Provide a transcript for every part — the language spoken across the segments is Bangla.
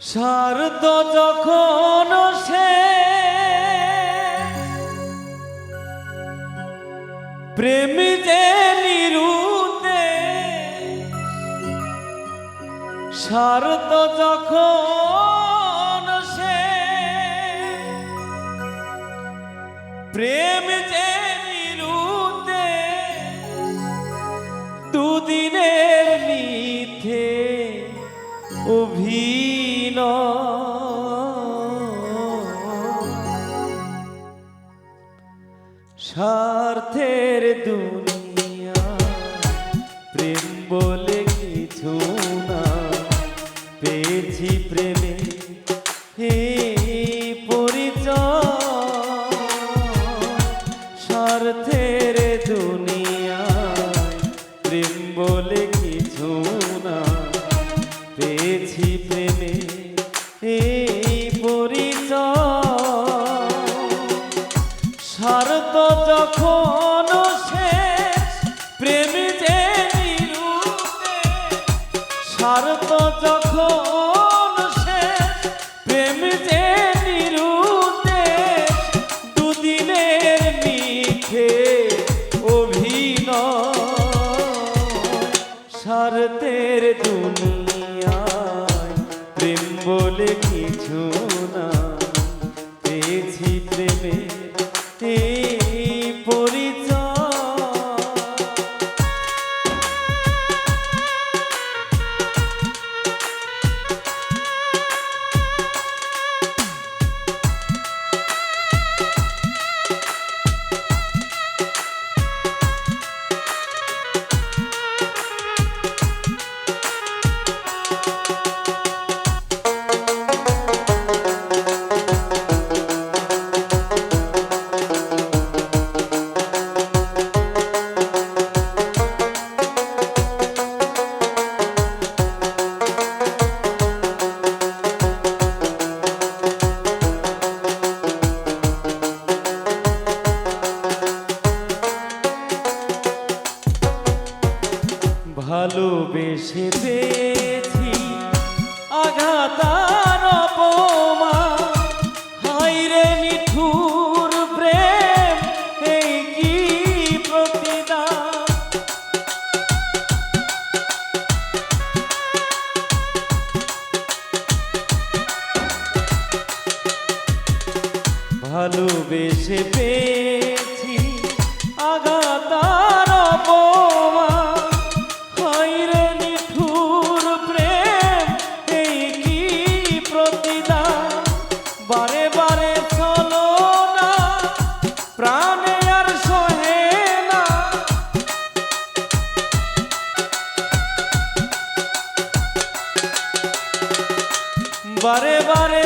স্বার্থ যখন সে প্রেম যে নিরুতে স্বার্থ যখন সে প্রেম যে নিরুতে, দুদিনের মিথ্যে অভিনয় স্বার্থের দুনিয়া প্রেম বলে কিছু না। পেয়েছি প্রেমে স্বার্থের দুনিয়া প্রেম বলে কিছু প্রেমে ভালোবেসে পেয়েছি আঘাতার অপমান। হাইরে নিঠুর প্রেম এই কি প্রতিদান? ভালোবেসে পেয়েছি বারে বারে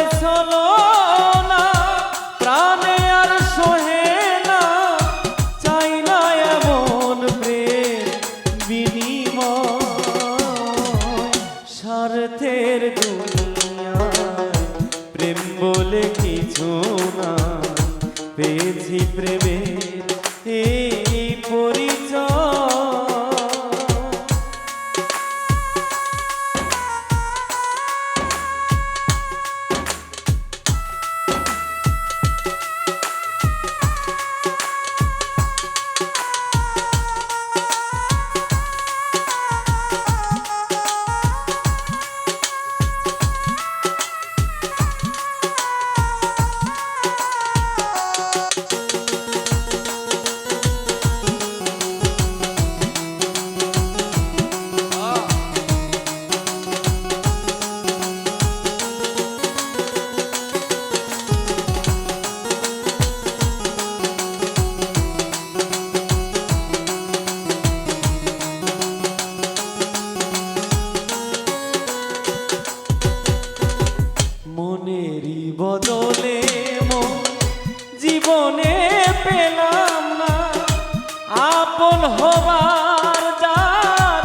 আপন হবার যার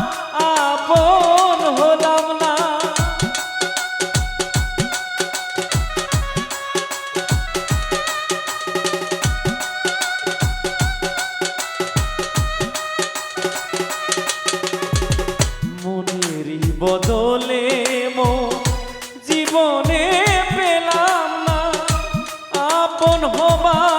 আপন হলাম না। মনের বদলে মো জীবনে পেলাম না। আপন হবার